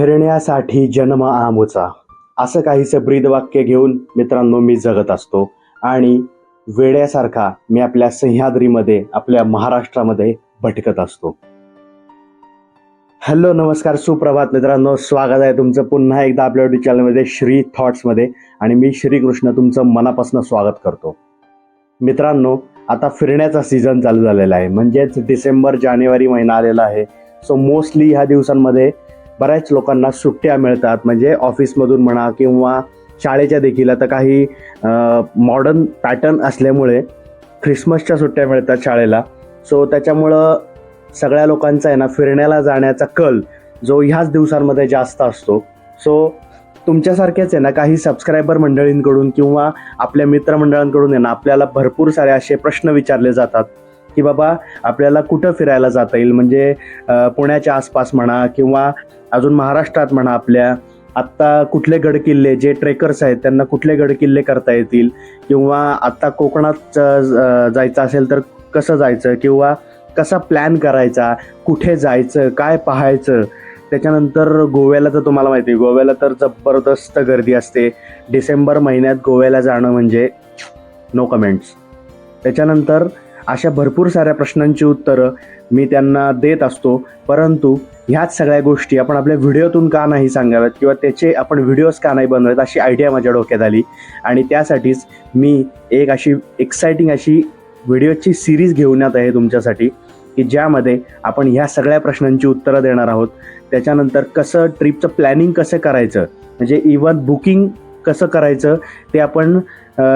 फिरण्यासाठी जन्म आमुचा. असं काहीसं ब्रीदवाक्य घेऊन मित्रांनो मी जगत असतो. आणि वेड्यासारखा मी आपल्या सह्याद्रीमध्ये आपल्या महाराष्ट्रामध्ये भटकत असतो. हॅलो नमस्कार सुप्रभात मित्रांनो. स्वागत आहे तुमचं पुन्हा एकदा आपल्या युट्यूब चॅनलमध्ये श्री थॉट्समध्ये आणि मी श्रीकृष्ण तुमचं मनापासून स्वागत करतो. मित्रांनो आता फिरण्याचा सीझन चालू झालेला आहे. म्हणजेच डिसेंबर जानेवारी महिना आलेला आहे. सो मोस्टली ह्या दिवसांमध्ये बऱ्याच लोकांना सुट्ट्या मिळतात. म्हणजे ऑफिसमधून म्हणा किंवा शाळेच्या देखील. आता काही मॉडर्न पॅटर्न असल्यामुळे ख्रिसमसच्या सुट्ट्या मिळतात शाळेला. सो त्याच्यामुळं सगळ्या लोकांचा आहे ना फिरण्याला जाण्याचा कल जो ह्याच दिवसांमध्ये जास्त असतो. सो तुमच्यासारखेच आहे ना काही सबस्क्रायबर मंडळींकडून किंवा आपल्या मित्रमंडळांकडून आहे ना आपल्याला भरपूर सारे असे प्रश्न विचारले जातात. की बाबा आपल्याला कुठं फिरायला जाता येईल? म्हणजे पुण्याच्या आसपास म्हणा किंवा अजून महाराष्ट्रात म्हणा आपल्या आत्ता कुठले गडकिल्ले जे ट्रेकर्स आहेत त्यांना कुठले गडकिल्ले करता येतील? किंवा आत्ता कोकणात जायचं असेल तर कसं जायचं? किंवा कसा प्लॅन करायचा? कुठे जायचं? काय पाहायचं? त्याच्यानंतर गोव्याला तर तुम्हाला माहिती आहे गोव्याला तर जबरदस्त गर्दी असते. डिसेंबर महिन्यात गोव्याला जाणं म्हणजे नो कमेंट्स त्याच्यानंतर अशा भरपूर साऱ्या प्रश्नांची उत्तरं मी त्यांना देत असतो. परंतु ह्याच सगळ्या गोष्टी आपण आपल्या व्हिडिओतून का नाही सांगाव्यात किंवा त्याचे आपण व्हिडिओज का नाही बनवत अशी आयडिया माझ्या डोक्यात आली. आणि त्यासाठीच मी एक अशी एक्सायटिंग अशी व्हिडिओची सिरीज घेऊन येत आहे तुमच्यासाठी की ज्यामध्ये आपण ह्या सगळ्या प्रश्नांची उत्तरं देणार आहोत. त्याच्यानंतर कसं ट्रिपचं प्लॅनिंग कसं करायचं? म्हणजे इवन बुकिंग कसं करायचं ते आपण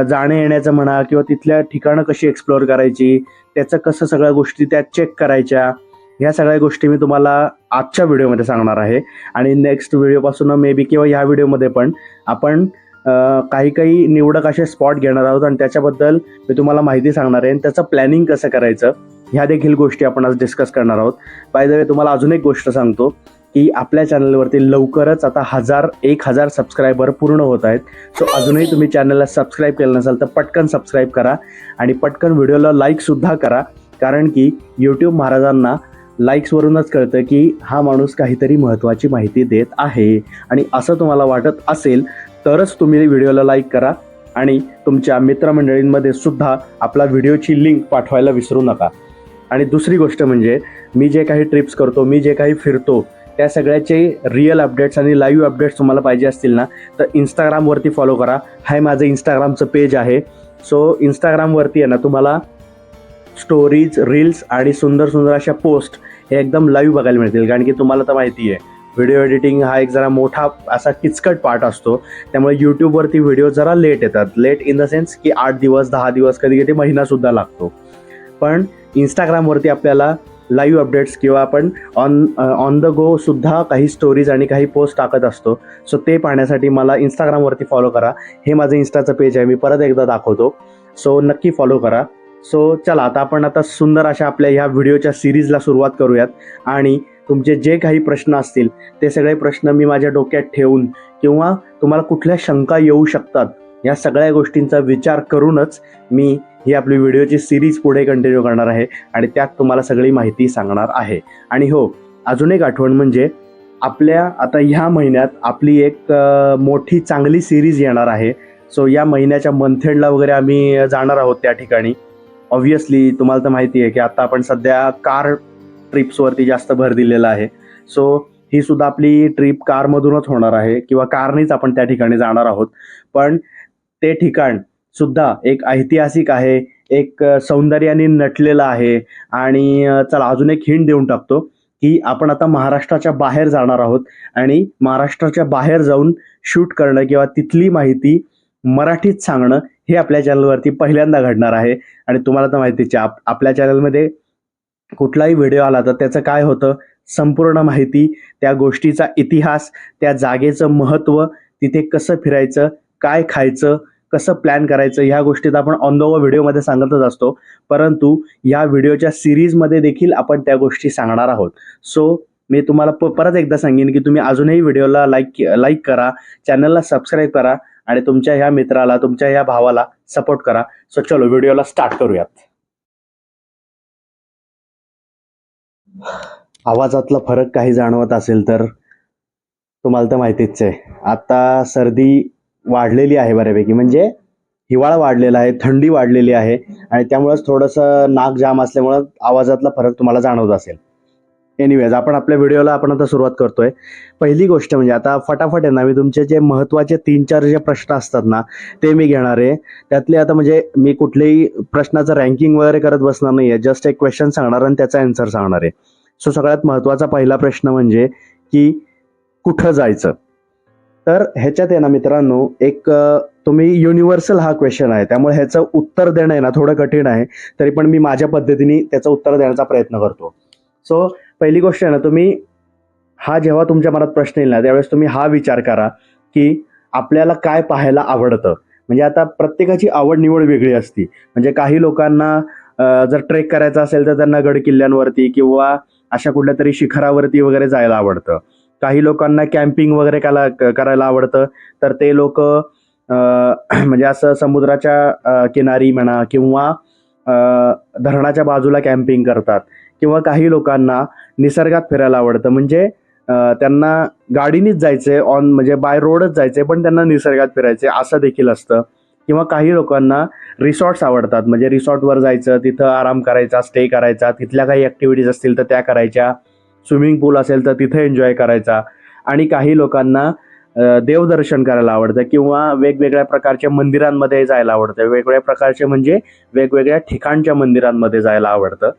जाणे येण्याचं म्हणा किंवा तिथल्या ठिकाणं कशी एक्सप्लोअर करायची त्याचं कसं सगळ्या गोष्टी त्या चेक करायच्या ह्या सगळ्या गोष्टी मी तुम्हाला आजच्या व्हिडिओमध्ये सांगणार आहे. आणि नेक्स्ट व्हिडिओपासून मे बी किंवा ह्या व्हिडिओमध्ये पण आपण काही काही निवडक असे स्पॉट घेणार आहोत आणि त्याच्याबद्दल मी तुम्हाला माहिती सांगणार आहे. आणि त्याचं प्लॅनिंग कसं करायचं ह्या देखील गोष्टी आपण आज डिस्कस करणार आहोत. बाय द वे तुम्हाला अजून एक गोष्ट सांगतो. की आपल्या चॅनलवरती लवकरच आता हजार एक हजार सबस्क्रायबर पूर्ण होत आहेत. सो अजूनही तुम्ही चॅनलला सबस्क्राईब केलं नसाल तर पटकन सबस्क्राईब करा आणि पटकन व्हिडिओला लाईकसुद्धा करा. कारण की यूट्यूब महाराजांना लाईक्सवरूनच कळतं की हा माणूस काहीतरी महत्त्वाची माहिती देत आहे. आणि असं तुम्हाला वाटत असेल तरच तुम्ही व्हिडिओला लाईक करा आणि तुमच्या मित्रमंडळींमध्ये सुद्धा आपला व्हिडिओची लिंक पाठवायला विसरू नका. आणि दुसरी गोष्ट म्हणजे मी जे काही ट्रिप्स करतो मी जे काही फिरतो त्या सगळ्याचे रिअल अपडेट्स आणि लाईव्ह अपडेट्स तुम्हाला पाहिजे असतील ना तर इंस्टाग्रामवरती फॉलो करा. हाय माझं इंस्टाग्रामचं पेज आहे. सो इंस्टाग्रामवरती आहे ना तुम्हाला स्टोरीज रील्स आणि सुंदर सुंदर अशा पोस्ट हे एकदम लाईव्ह बघायला मिळतील. कारण की तुम्हाला तर माहिती आहे व्हिडिओ एडिटिंग हा एक जरा मोठा असा किचकट पार्ट असतो. त्यामुळे यूट्यूबवरती व्हिडिओ जरा लेट येतात. लेट इन द सेन्स की आठ दिवस दहा दिवस कधी कधी महिनासुद्धा लागतो. पण इंस्टाग्रामवरती आपल्याला लाईव्ह अपडेट्स किंवा आपण ऑन ऑन द गो सुद्धा काही स्टोरीज आणि काही पोस्ट टाकत असतो. सो ते पाहण्यासाठी मला इंस्टाग्रामवरती फॉलो करा. हे माझं इंस्टाचं पेज आहे. मी परत एकदा दाखवतो. सो नक्की फॉलो करा. सो चला आता आपण आता सुंदर अशा आपल्या ह्या व्हिडिओच्या सिरीजला सुरुवात करूयात. आणि तुमचे जे काही प्रश्न असतील ते सगळे प्रश्न मी माझ्या डोक्यात ठेवून किंवा तुम्हाला कुठल्या शंका येऊ शकतात या सगळ्या गोष्टींचा विचार करूनच मी ही आपली व्हिडिओची सिरीज पुढे कंटिन्यू करणार आहे आणि त्यात तुम्हाला सगळी माहिती सांगणार आहे. आणि हो अजून एक आठवण म्हणजे आपल्या आता ह्या महिन्यात आपली एक मोठी चांगली सिरीज येणार आहे. सो या महिन्याच्या मंथेंडला वगैरे आम्ही जाणार आहोत त्या ठिकाणी. ऑब्व्हियसली तुम्हाला तर माहिती आहे की आता आपण सध्या कार ट्रिप्सवरती जास्त भर दिलेला आहे. सो ही सुद्धा आपली ट्रिप कारमधूनच होणार आहे किंवा कारनेच आपण त्या ठिकाणी जाणार आहोत. पण ते ठिकाण सुद्धा एक ऐतिहासिक आहे एक सौंदर्याने नटलेलं आहे. आणि चला अजून एक हिंट देऊन टाकतो की आपण आता महाराष्ट्राच्या बाहेर जाणार आहोत आणि महाराष्ट्राच्या बाहेर जाऊन शूट करणं किंवा तिथली माहिती मराठीत सांगणं हे आपल्या चॅनलवरती पहिल्यांदा घडणार आहे. आणि तुम्हाला तर माहितीच आहे आप आपल्या चॅनलमध्ये कुठलाही व्हिडिओ आला तर त्याचं काय होतं? संपूर्ण माहिती त्या गोष्टीचा इतिहास त्या जागेचं महत्त्व तिथे कसं फिरायचं काय खायचं कसं प्लॅन करायचं ह्या गोष्टीत आपण ऑन द व व्हिडिओमध्ये सांगतच असतो. परंतु या व्हिडिओच्या सिरीजमध्ये देखील आपण त्या गोष्टी सांगणार आहोत. सो मी तुम्हाला प परत एकदा सांगेन की तुम्ही अजूनही व्हिडिओला लाईक लाईक करा चॅनलला सबस्क्राईब करा आणि तुमच्या ह्या मित्राला तुमच्या ह्या भावाला सपोर्ट करा. सो चलो व्हिडिओला स्टार्ट करूयात. आवाजातला फरक काही जाणवत असेल तर तुम्हाला तर माहितीच आहे. आता सर्दी वाढलेली आहे बऱ्यापैकी. म्हणजे हिवाळा वाढलेला आहे थंडी वाढलेली आहे आणि त्यामुळेच थोडंसं नाक जाम असल्यामुळं आवाजातला फरक तुम्हाला जाणवत असेल. एनिवेज आपण आपल्या व्हिडिओला आपण आता सुरुवात करतोय. पहिली गोष्ट म्हणजे आता फटाफट आहे ना मी तुमचे जे महत्त्वाचे तीन चार जे प्रश्न असतात ना ते मी घेणार आहे. त्यातले आता म्हणजे मी कुठल्याही प्रश्नाचं रँकिंग वगैरे करत बसणार नाही आहे जस्ट एक क्वेश्चन सांगणार आणि त्याचा आन्सर सांगणार आहे. सो सगळ्यात महत्त्वाचा पहिला प्रश्न म्हणजे की कुठं जायचं? तर ह्याच्यात आहे ना मित्रांनो एक तुम्ही युनिव्हर्सल हा क्वेश्चन आहे. त्यामुळे ह्याचं उत्तर देणं आहे ना थोडं कठीण आहे. तरी पण मी माझ्या पद्धतीने त्याचं उत्तर देण्याचा प्रयत्न करतो. सो पहिली गोष्ट आहे ना तुम्ही हा जेव्हा तुमच्या मनात प्रश्न येईल ना त्यावेळेस तुम्ही हा विचार करा की आपल्याला काय पाहायला आवडतं. म्हणजे आता प्रत्येकाची आवड निवड वेगळी असती. म्हणजे काही लोकांना जर ट्रेक करायचा असेल तर त्यांना गड किल्ल्यांवरती किंवा अशा कुठल्या तरी शिखरावरती वगैरे जायला आवडतं. काही लोकांना कॅम्पिंग वगैरे करायला करायला आवडतं. तर ते लोक म्हणजे असं समुद्राच्या किनारी म्हणा किंवा धरणाच्या बाजूला कॅम्पिंग करतात. किंवा काही लोकांना निसर्गात फिरायला आवडतं. म्हणजे त्यांना गाडीनीच जायचे ऑन म्हणजे बाय रोडच जायचे पण त्यांना निसर्गात फिरायचे असं देखील असतं. किंवा काही लोकांना रिसॉर्ट्स आवडतात. म्हणजे रिसॉर्टवर जायचं तिथं आराम करायचा स्टे करायचा तिथल्या काही ॲक्टिव्हिटीज असतील तर त्या करायच्या. स्विमिंग पूल असेल तर तिथं एन्जॉय करायचा. आणि काही लोकांना देवदर्शन करायला आवडतं किंवा वेगवेगळ्या प्रकारच्या मंदिरांमध्ये जायला आवडतं. वेगवेगळ्या प्रकारचे म्हणजे वेगवेगळ्या ठिकाणच्या मंदिरांमध्ये जायला आवडतं.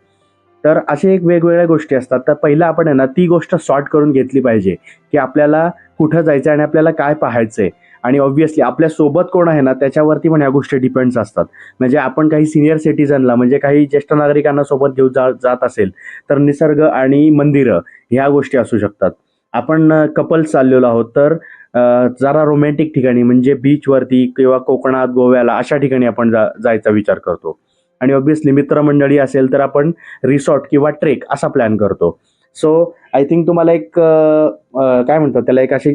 तर असे एक वेगवेगळ्या गोष्टी असतात. तर पहिलं आपण आहे ना ती गोष्ट सॉर्ट करून घेतली पाहिजे की आपल्याला कुठं जायचं आणि आपल्याला काय पाहायचं आहे आणि ऑब्व्हियसली आपल्यासोबत कोण आहे ना त्याच्यावरती पण ह्या गोष्टी डिपेंड्स असतात. म्हणजे आपण काही सिनियर सिटीजनला म्हणजे काही ज्येष्ठ नागरिकांना सोबत घेऊन जा जात असेल तर निसर्ग आणि मंदिरं ह्या गोष्टी असू शकतात. आपण कपल्स चाललेलो आहोत तर जरा रोमॅन्टिक ठिकाणी म्हणजे बीचवरती किंवा कोकणात गोव्याला अशा ठिकाणी आपण जा जायचा विचार करतो. आणि ऑब्व्हियसली मित्रमंडळी असेल तर आपण रिसॉर्ट किंवा ट्रेक असा प्लॅन करतो. सो आय थिंक तुम्हाला एक काय म्हणतात त्याला एक अशी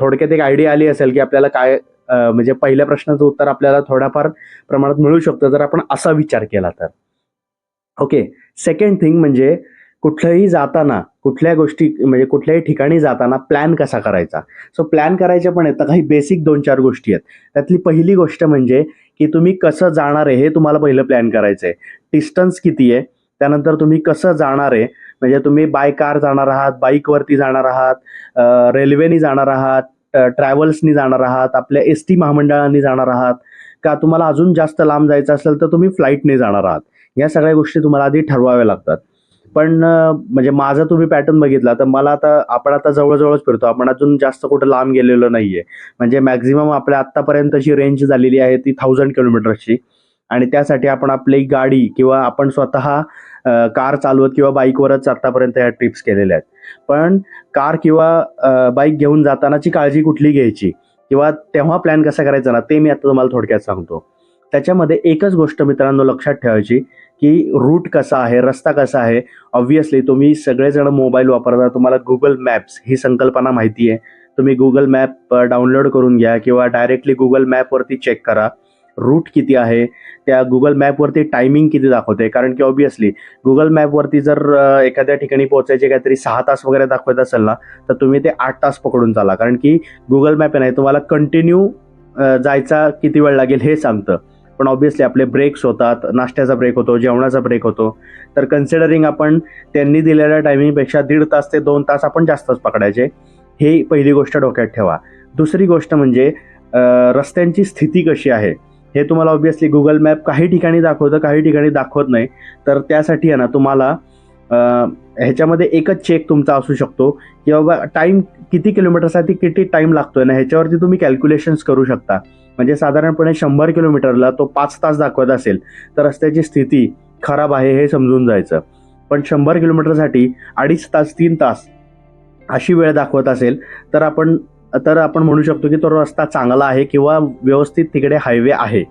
थोडक्यात एक आयडिया आली असेल की आपल्याला काय म्हणजे पहिल्या प्रश्नाचं उत्तर आपल्याला थोड्याफार प्रमाणात मिळू शकतं जर आपण असा विचार केला तर. ओके सेकंड थिंग म्हणजे कुठलंही जाताना कुठल्या गोष्टी म्हणजे कुठल्याही ठिकाणी जाताना प्लॅन कसा करायचा? सो प्लॅन करायचे पण आहेत. तर काही बेसिक दोन चार गोष्टी आहेत. त्यातली पहिली गोष्ट म्हणजे की तुम्ही कसं जाणार आहे हे तुम्हाला पहिलं प्लॅन करायचं आहे डिस्टन्स किती आहे त्यानंतर तुम्ही कसं जाणार आहे? म्हणजे तुम्ही बाय कार जाणार आहात बाईकवरती जाणार आहात रेल्वेनी जाणार आहात ट्रॅव्हल्सनी जाणार आहात आपल्या एस टी महामंडळांनी जाणार आहात का तुम्हाला अजून जास्त लांब जायचं असेल तर तुम्ही फ्लाईटने जाणार आहात. या सगळ्या गोष्टी तुम्हाला आधी ठरवाव्या लागतात. पण म्हणजे माझा तुम्ही पॅटर्न बघितला तर मला आता आपण आता जवळजवळच फिरतो. आपण अजून जास्त कुठं लांब गेलेलो नाही आहे म्हणजे मॅक्झिमम आपल्या आत्तापर्यंतची रेंज झालेली आहे ती थाउजंड किलोमीटरची आणि त्यासाठी आपण आपली गाडी किंवा आपण स्वतः कार चालवत किंवा बाईकवरच आतापर्यंत या ट्रिप्स केलेल्या आहेत. पण कार किंवा बाईक घेऊन जातानाची काळजी कुठली घ्यायची? किंवा तेव्हा प्लॅन कसा करायचा ना ते मी आता तुम्हाला थोडक्यात सांगतो. त्याच्यामध्ये एकच गोष्ट मित्रांनो लक्षात ठेवायची की रूट कसा आहे रस्ता कसा आहे ऑब्व्हियसली तुम्ही सगळेजण मोबाईल वापरता तुम्हाला गुगल मॅप्स ही संकल्पना माहिती आहे. तुम्ही गुगल मॅप डाउनलोड करून घ्या किंवा डायरेक्टली गुगल मॅपवरती चेक करा. रूट किती आहे त्या गुगल मॅपवरती टायमिंग किती दाखवते? कारण की ऑब्व्हियसली गुगल मॅपवरती जर एखाद्या ठिकाणी पोहोचायचे काहीतरी सहा तास वगैरे दाखवत असेल ना तर तुम्ही ते आठ तास पकडून चाला. कारण की गुगल मॅप आहे नाही तुम्हाला कंटिन्यू जायचा किती वेळ लागेल हे सांगतं. पण ऑब्व्हियसली आपले ब्रेक्स होतात नाश्त्याचा ब्रेक होतो जेवणाचा ब्रेक होतो. तर कन्सिडरिंग आपण त्यांनी दिलेल्या टायमिंगपेक्षा दीड तास ते दोन तास आपण जास्तच पकडायचे. हे पहिली गोष्ट डोक्यात ठेवा. दुसरी गोष्ट म्हणजे रस्त्यांची स्थिती कशी आहे? हे तुम्हाला ऑब्व्हियसली गुगल मॅप काही ठिकाणी दाखवतं काही ठिकाणी दाखवत नाही. तर त्यासाठी आहे ना तुम्हाला ह्याच्यामध्ये एकच चेक तुमचा असू शकतो की बाबा टाईम किती किलोमीटरसाठी किती टाईम लागतोय ना ह्याच्यावरती तुम्ही कॅल्क्युलेशन्स करू शकता. म्हणजे साधारणपणे शंभर किलोमीटरला तो पाच तास दाखवत असेल तर रस्त्याची स्थिती खराब आहे हे समजून जायचं. पण शंभर किलोमीटरसाठी अडीच तास तीन तास अशी वेळ दाखवत असेल तर आपण तर आपण म्हणू शकतो की तो रस्ता चांगला आहे किंवा व्यवस्थित तिकडे हायवे आहे.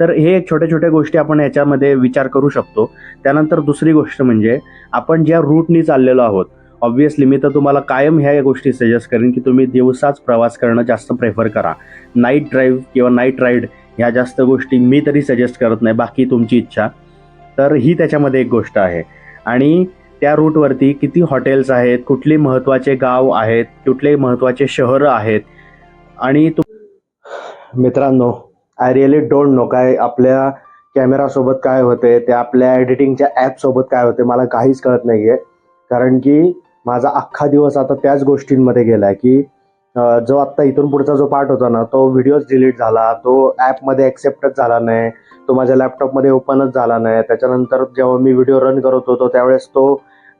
तर हे छोट्या छोट्या गोष्टी आपण याच्यामध्ये विचार करू शकतो. त्यानंतर दुसरी गोष्ट म्हणजे आपण ज्या रूटनी चाललेलो आहोत ऑब्व्हियसली मी तर तुम्हाला कायम ह्या गोष्टी सजेस्ट करेन की तुम्ही दिवसाच प्रवास करणं जास्त प्रेफर करा. नाईट ड्राईव्ह किंवा नाईट राईड ह्या जास्त गोष्टी मी तरी सजेस्ट करत नाही बाकी तुमची इच्छा. तर ही त्याच्यामध्ये एक गोष्ट आहे. आणि त्या रूटवरती किती हॉटेल्स आहेत कुठली महत्त्वाचे गाव आहेत कुठले महत्त्वाचे शहरं आहेत? आणि तु मित्रांनो आय रिअली डोंट नो काय आपल्या कॅमेरासोबत काय होते ते आपल्या एडिटिंगच्या ॲपसोबत काय होते मला काहीच कळत नाही आहे कारण की माझा अख्खा दिवस आता त्याच गोष्टींमध्ये गेला आहे की जो आत्ता इथून पुढचा जो पार्ट होता ना तो व्हिडिओज डिलीट झाला तो ॲपमध्ये ॲक्सेप्टच झाला नाही तो माझ्या लॅपटॉपमध्ये ओपनच झाला नाही. त्याच्यानंतर जेव्हा मी व्हिडिओ रन करत होतो त्यावेळेस तो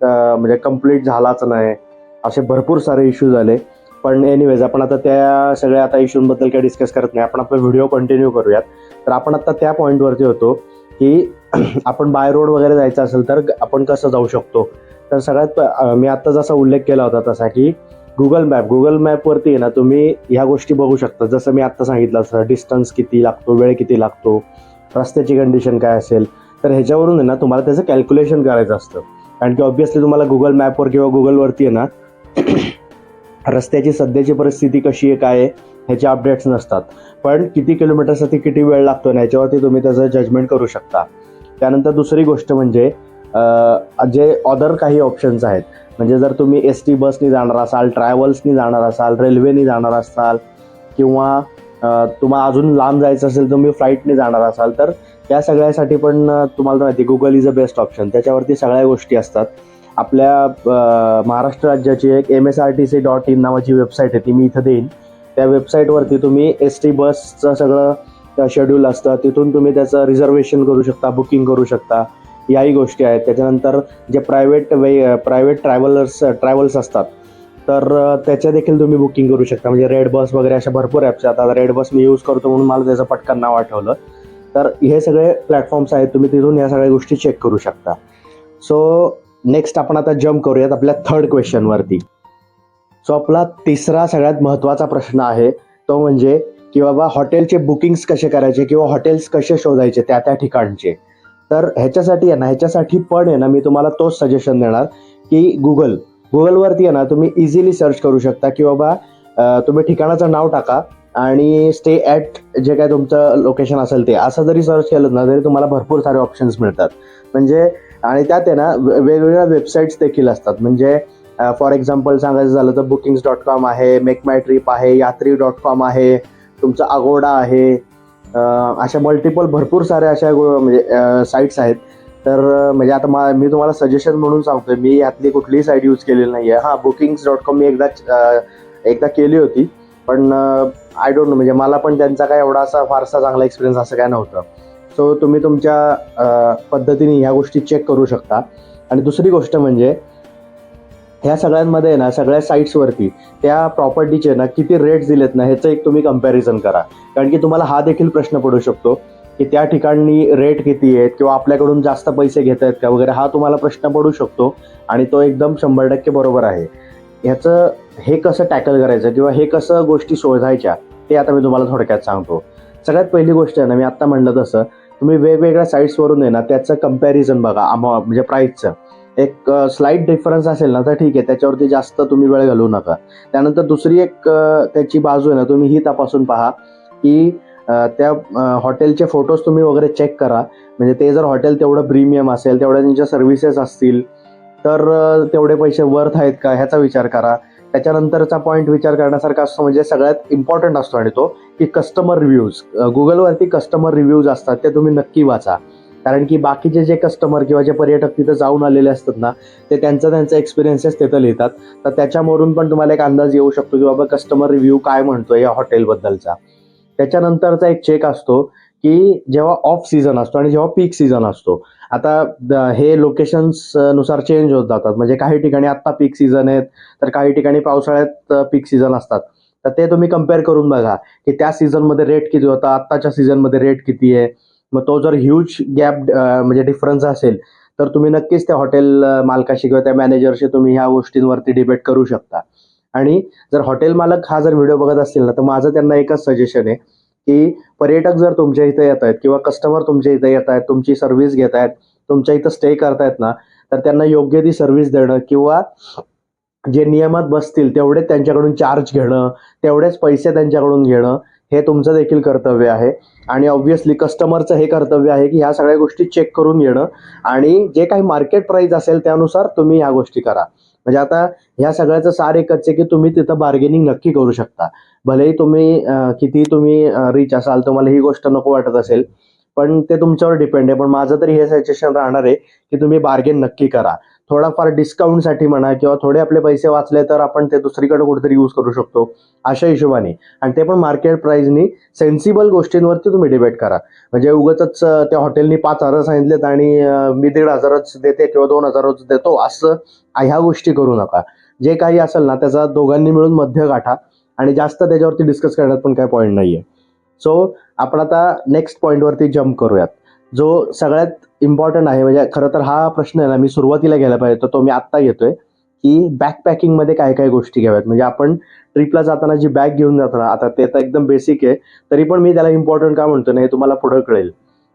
म्हणजे कंप्लीट झालाच नाही. असे भरपूर सारे इश्यू झाले. पण एनिवेज आपण आता त्या सगळ्या आता इश्यूंबद्दल काही डिस्कस करत नाही. आपण आपला व्हिडिओ कंटिन्यू करूयात. तर आपण आता त्या पॉईंटवरती होतो की आपण बाय रोड वगैरे जायचं असेल तर आपण कसं जाऊ शकतो? तर सगळ्यात प- मी आत्ता जसा उल्लेख केला होता तसा की गुगल मॅप गुगल मॅपवरती आहे ना तुम्ही ह्या गोष्टी बघू शकता. जसं मी आत्ता सांगितलं असं डिस्टन्स किती लागतो वेळ किती लागतो रस्त्याची कंडिशन काय असेल तर ह्याच्यावरून आहे ना तुम्हाला त्याचं कॅल्क्युलेशन करायचं असतं. कारण की ऑब्व्हियसली तुम्हाला गुगल मॅपवर किंवा गुगलवरती आहे ना रस्त्याची सध्याची परिस्थिती कशी आहे काय आहे ह्याचे अपडेट्स नसतात. पण किती किलोमीटरसाठी किती वेळ लागतो ना ह्याच्यावरती तुम्ही त्याचं जजमेंट करू शकता. त्यानंतर दुसरी गोष्ट म्हणजे जे अदर काही ऑप्शन्स आहेत म्हणजे जर तुम्ही एस टी बसनी जाणार असाल ट्रॅव्हल्सनी जाणार असाल रेल्वेनी जाणार असाल किंवा तुम्हाला अजून लांब जायचं असेल तुम्ही फ्लाईटने जाणार असाल तर त्या सगळ्यासाठी पण तुम्हाला माहिती Google is a best option त्याच्यावरती सगळ्या गोष्टी असतात. आपल्या महाराष्ट्र राज्याची एक M S R T C dot in नावाची वेबसाईट आहे ती मी इथं देईन. त्या वेबसाईटवरती तुम्ही एस टी बसचं सगळं शेड्यूल असतं. तिथून तुम्ही त्याचं रिझर्वेशन करू शकता बुकिंग करू शकता. याही गोष्टी आहेत. त्याच्यानंतर जे private way private travellers travels असतात तर त्याच्या देखील तुम्ही बुकिंग करू शकता. म्हणजे रेड बस वगैरे अशा भरपूर ॲप्स आहेत. आता रेड बस मी यूज करतो म्हणून मला त्याचं पटकन नाव आठवलं. तर हे सगळे प्लॅटफॉर्म्स आहेत तुम्ही तिथून या सगळ्या गोष्टी चेक करू शकता. सो नेक्स्ट आपण आता जम्प करूयात आपल्या थर्ड क्वेश्चनवरती सो आपला तिसरा सगळ्यात महत्त्वाचा प्रश्न आहे तो म्हणजे की बाबा हॉटेलचे बुकिंग्स कसे करायचे किंवा हॉटेल्स कसे शोधायचे त्या त्या ठिकाणचे. तर ह्याच्यासाठी आहे ना ह्याच्यासाठी पण आहे ना मी तुम्हाला तोच सजेशन देणार की गुगल गुगलवरती आहे ना तुम्ही इझिली सर्च करू शकता की बाबा तुम्ही ठिकाणाचं नाव टाका आणि स्टे ॲट जे काय तुमचं लोकेशन असेल ते. असं जरी सर्च केलं ना तरी तुम्हाला भरपूर सारे ऑप्शन्स मिळतात. म्हणजे आणि त्यात आहे ना वेगवेगळ्या वेबसाईट्स देखील असतात. म्हणजे फॉर एक्झाम्पल सांगायचं झालं तर बुकिंग्स डॉट कॉम आहे मेक माय ट्रिप आहे यात्री डॉट कॉम आहे तुमचं अगोडा आहे अशा मल्टिपल भरपूर साऱ्या अशा म्हणजे साईट्स आहेत. तर म्हणजे आता मा मी तुम्हाला सजेशन म्हणून सांगतोय. मी यातली कुठलीही साईट यूज केलेली नाही आहे हां बुकिंग्स डॉट कॉम मी एकदा एकदा केली होती. पण आय डोंट नो म्हणजे मला पण त्यांचा काय एवढा असा फारसा चांगला एक्सपिरियन्स असं काय नव्हतं. सो तुम्ही तुमच्या पद्धतीने ह्या गोष्टी चेक करू शकता. आणि दुसरी गोष्ट म्हणजे ह्या सगळ्यांमध्ये ना सगळ्या साईट्सवरती त्या प्रॉपर्टीचे ना किती रेट्स दिलेत ना ह्याचं एक तुम्ही कंपॅरिझन करा. कारण की तुम्हाला हा देखील प्रश्न पडू शकतो की त्या ठिकाणी रेट किती आहेत किंवा आपल्याकडून जास्त पैसे घेत आहेत का वगैरे हा तुम्हाला प्रश्न पडू शकतो. आणि तो एकदम शंभर टक्के बरोबर आहे. ह्याचं हे कसं टॅकल करायचं किंवा हे कसं गोष्टी शोधायच्या ते आता मी तुम्हाला थोडक्यात सांगतो. सगळ्यात पहिली गोष्ट आहे ना मी आत्ता म्हणलं तसं तुम्ही वेगवेगळ्या साईट्सवरून आहे ना त्याचं कंपॅरिझन बघा अमा म्हणजे प्राईसचं एक स्लाईट डिफरन्स असेल ना तर ठीक आहे त्याच्यावरती जास्त तुम्ही वेळ घालवू नका. त्यानंतर दुसरी एक त्याची बाजू आहे ना तुम्ही ही तपासून पहा की त्या हॉटेलचे फोटोज तुम्ही वगैरे चेक करा. म्हणजे ते जर हॉटेल तेवढं प्रीमियम असेल तेवढ्या त्यांच्या सर्व्हिसेस असतील तर तेवढे पैसे वर्थ आहेत का ह्याचा विचार करा. त्याच्यानंतरचा पॉईंट विचार करण्यासारखा असतो म्हणजे सगळ्यात इम्पॉर्टंट असतो आणि तो की कस्टमर रिव्ह्यूज गुगलवरती कस्टमर रिव्ह्यूज असतात ते तुम्ही नक्की वाचा. कारण की बाकीचे जे कस्टमर किंवा जे पर्यटक तिथं जाऊन आलेले असतात ना ते त्यांचा त्यांचा एक्सपिरियन्सेस तिथं लिहितात. तर त्याच्यावरून पण तुम्हाला एक अंदाज येऊ शकतो की बाबा कस्टमर रिव्ह्यू काय म्हणतोय या हॉटेलबद्दलचा त्याच्यानंतरचा एक चेक असतो की जेव्हा ऑफ सीझन असतो आणि जेव्हा पीक सीझन असतो आता हे लोकेशन्सनुसार चेंज होत जातात. म्हणजे काही ठिकाणी आत्ता पीक सीझन आहेत तर काही ठिकाणी पावसाळ्यात पीक सीझन असतात. तर ते तुम्ही कंपेअर करून बघा की त्या सीझनमध्ये रेट किती होता आत्ताच्या सीझनमध्ये रेट किती आहे? मग तो जर ह्यूज गॅप म्हणजे डिफरन्स असेल तर तुम्ही नक्कीच त्या हॉटेल मालकाशी किंवा त्या मॅनेजरशी तुम्ही ह्या गोष्टींवरती डिबेट करू शकता. आणि जर हॉटेल मालक हा जर व्हिडिओ बघत असतील ना तर माझं त्यांना एकच सजेशन आहे की पर्यटक जर तुमच्या इथे येत आहेत किंवा कस्टमर तुमच्या इथे येत आहेत तुमची सर्व्हिस घेत आहेत तुमच्या इथं स्टे करतायत ना तर त्यांना योग्य ती सर्व्हिस देणं किंवा जे नियमात बसतील तेवढे त्यांच्याकडून चार्ज घेणं तेवढेच पैसे त्यांच्याकडून घेणं हे तुमचं देखील कर्तव्य आहे. आणि ऑब्व्हियसली कस्टमरचं हे कर्तव्य आहे की ह्या सगळ्या गोष्टी चेक करून येणं आणि जे काही मार्केट प्राईस असेल त्यानुसार तुम्ही ह्या गोष्टी करा. म्हणजे आता ह्या सगळ्याचं सार एकच आहे की तुम्ही तिथं बार्गेनिंग नक्की करू शकता. भलेही तुम्ही किती तुम्ही रिच असाल तुम्हाला ही गोष्ट नको वाटत असेल पण ते तुमच्यावर डिपेंड आहे. पण माझं तरी हे सजेशन राहणार आहे की तुम्ही बार्गेन नक्की करा. थोडाफार डिस्काउंटसाठी म्हणा किंवा थोडे आपले पैसे वाचले तर आपण ते दुसरीकडे कुठेतरी यूज करू शकतो अशा हिशोबाने. आणि ते पण मार्केट प्राईजनी सेन्सिबल गोष्टींवरती तुम्ही डिबेट करा. म्हणजे उगाच त्या हॉटेलनी पाच हजार सांगितलेत आणि मी दीड हजारच देते किंवा दोन हजारच देतो असं ह्या गोष्टी करू नका. जे काही असेल ना त्याचा दोघांनी मिळून मध्य गाठा आणि जास्त त्याच्यावरती डिस्कस करण्यात पण काय पॉईंट नाही आहे सो आपण आता नेक्स्ट पॉईंटवरती जम्प करूयात. जो सगळ्यात इम्पॉर्टंट आहे. म्हणजे खरं तर हा प्रश्न आहे ना मी सुरुवातीला घ्यायला पाहिजे तर तो मी आत्ता घेतोय की बॅकपॅकिंगमध्ये काय काय गोष्टी घ्याव्यात. म्हणजे आपण ट्रिपला जाताना जी बॅग घेऊन जातो ना आता ते तर एकदम बेसिक आहे तरी पण मी त्याला इम्पॉर्टंट का म्हणतो ना हे तुम्हाला पुढं कळेल.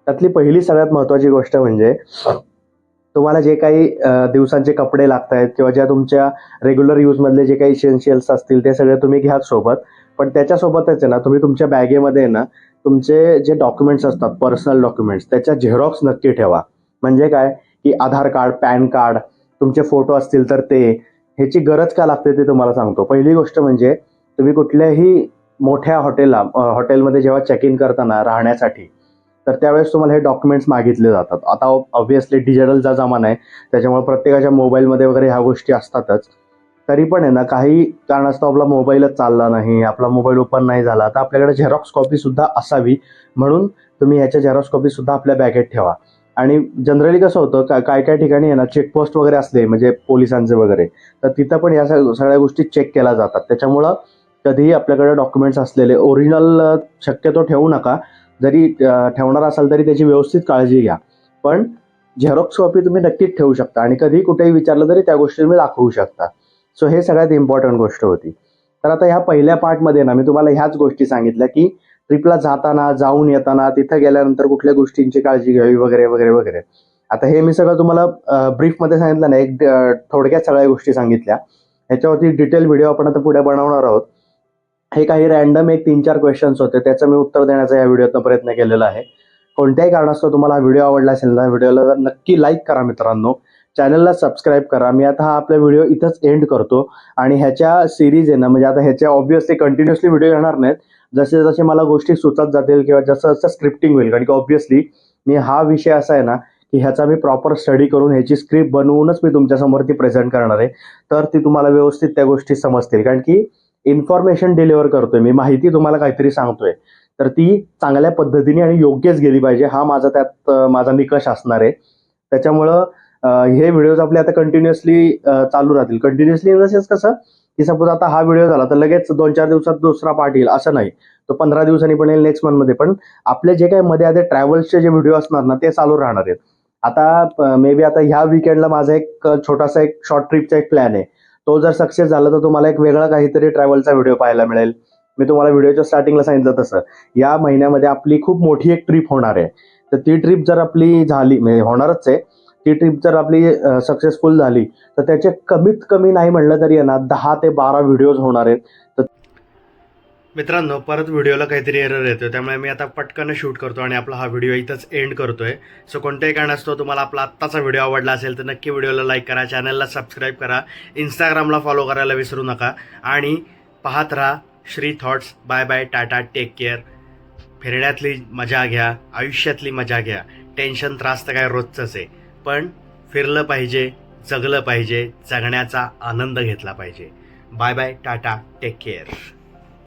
त्यातली पहिली सगळ्यात महत्त्वाची गोष्ट म्हणजे तुम्हाला जे काही दिवसांचे कपडे लागत आहेत किंवा ज्या तुमच्या रेग्युलर यूजमधले जे काही इसेन्शियल्स असतील ते सगळे तुम्ही घ्या सोबत. पण त्याच्यासोबतच आहे ना तुम्ही तुमच्या बॅगेमध्ये ना तुमचे जे डॉक्युमेंट्स असतात पर्सनल डॉक्युमेंट्स त्याच्या झेरॉक्स नक्की ठेवा. म्हणजे काय? की आधार कार्ड पॅन कार्ड तुमचे फोटो असतील तर ते. ह्याची गरज का लागते ते तुम्हाला सांगतो. पहिली गोष्ट म्हणजे तुम्ही कुठल्याही मोठ्या हॉटेलला हॉटेलमध्ये जेव्हा चेक इन करताना राहण्यासाठी तर त्यावेळेस तुम्हाला हे डॉक्युमेंट्स मागितले जातात. आता ऑब्व्हियसली डिजिटलचा जमाना आहे त्याच्यामुळे प्रत्येकाच्या मोबाईलमध्ये वगैरे ह्या गोष्टी असतातच. तरी पण आहे ना काही कारणास्तव आपला मोबाईलच चालला नाही आपला मोबाईल ओपन नाही झाला तर आपल्याकडे झेरॉक्स कॉपी सुद्धा असावी म्हणून तुम्ही ह्याच्या झेरॉक्स कॉपी सुद्धा आपल्या बॅगेत ठेवा. आणि जनरली कसं होतं का काय काय ठिकाणी आहे ना चेकपोस्ट वगैरे असले म्हणजे पोलिसांचे वगैरे तर तिथं पण या सगळ्या गोष्टी चेक केल्या जातात. त्याच्यामुळं कधीही आपल्याकडे डॉक्युमेंट्स असलेले ओरिजिनल शक्यतो ठेवू नका जरी ठेवणार असाल तरी त्याची व्यवस्थित काळजी घ्या. पण झेरॉक्स कॉपी तुम्ही नक्कीच ठेवू शकता आणि कधीही कुठेही विचारलं तरी त्या गोष्टी तुम्ही दाखवू शकता. सो हे सगळ्यात इम्पॉर्टंट गोष्ट होती. तर आता ह्या पहिल्या पार्टमध्ये ना मी तुम्हाला ह्याच गोष्टी सांगितल्या की ट्रिपला जाताना जाऊन येताना तिथं गेल्यानंतर कुठल्या गोष्टींची काळजी घ्यावी वगैरे वगैरे वगैरे. आता हे मी सगळं तुम्हाला ब्रीफमध्ये सांगितलं ना एक थोडक्यात सगळ्या गोष्टी सांगितल्या. ह्याच्यावरती डिटेल व्हिडिओ आपण आता पुढे बनवणार आहोत. हे काही रॅन्डम एक तीन चार क्वेश्चन्स होते त्याचं मी उत्तर देण्याचा या व्हिडिओतनं प्रयत्न केलेला आहे. कोणत्याही कारणास्तव तुम्हाला हा व्हिडिओ आवडला असेल ना व्हिडिओला नक्की लाईक करा मित्रांनो. चॅनलला सबस्क्राईब करा. मी आता हा आपला व्हिडिओ इथंच एंड करतो. आणि ह्याच्या सिरीज आहे ना म्हणजे आता ह्याच्या ऑब्विसली कंटिन्युअसली व्हिडिओ येणार नाहीत. जसे जसे मला गोष्टी सुचत जातील किंवा जसं जसं स्क्रिप्टिंग होईल कारण की ऑब्विसली मी हा विषय असा आहे ना की ह्याचा मी प्रॉपर स्टडी करून ह्याची स्क्रिप्ट बनवूनच मी तुमच्यासमोर ती प्रेझेंट करणार आहे. तर ती तुम्हाला व्यवस्थित त्या गोष्टी समजतील. कारण की इन्फॉर्मेशन डिलिव्हर करतोय. मी माहिती तुम्हाला काहीतरी सांगतोय. तर ती चांगल्या पद्धतीने आणि योग्यच गेली पाहिजे. हा माझा त्यात माझा निकष असणार आहे. त्याच्यामुळं हे व्हिडिओज आपले आता कंटिन्युअसली चालू राहतील. कंटिन्युअसली इन द सेन्स कसं की सपोज आता हा व्हिडिओ झाला तर लगेच दोन चार दिवसात दुसरा पार्ट येईल असं नाही. तो पंधरा दिवसांनी पण येईल नेक्स्ट मंथमध्ये पण आपले जे काही मध्ये आधी ट्रॅव्हल्सचे जे व्हिडिओ असणार ना ते चालू राहणार आहेत. आता मे बी आता ह्या विकेंडला माझा एक छोटासा एक शॉर्ट ट्रिपचा एक प्लॅन आहे. तो जर सक्सेस झाला तर तुम्हाला एक वेगळा काहीतरी ट्रॅव्हलचा व्हिडिओ पाहायला मिळेल. मी तुम्हाला व्हिडिओच्या स्टार्टिंगला सांगितलं तसं. या महिन्यामध्ये आपली खूप मोठी एक ट्रिप होणार आहे. तर ती ट्रिप जर आपली झाली म्हणजे होणारच आहे ती ट्रिप जर आपली सक्सेसफुल झाली तर त्याचे कमीत कमी नाही म्हणलं तरी ना दहा ते बारा व्हिडिओज होणार आहेत. मित्रांनो परत व्हिडिओला काहीतरी एरर येतो त्यामुळे मी आता पटकन शूट करतो आणि आपला हा व्हिडिओ इथंच एंड करतोय. सो कोणत्याही कारणास्तव तुम्हाला आपला आत्ताचा व्हिडिओ आवडला असेल तर नक्की व्हिडिओला लाईक करा चॅनलला सबस्क्राईब करा इंस्टाग्रामला फॉलो करायला विसरू नका आणि पाहत राहा Shri thoughts bye bye tata take care फिरण्यातली मजा घ्या आयुष्यातली मजा घ्या. टेन्शन त्रास तर काय रोजचंच आहे. पण फिरलं पाहिजे जगलं पाहिजे जगण्याचा आनंद घेतला पाहिजे. Bye bye tata take care.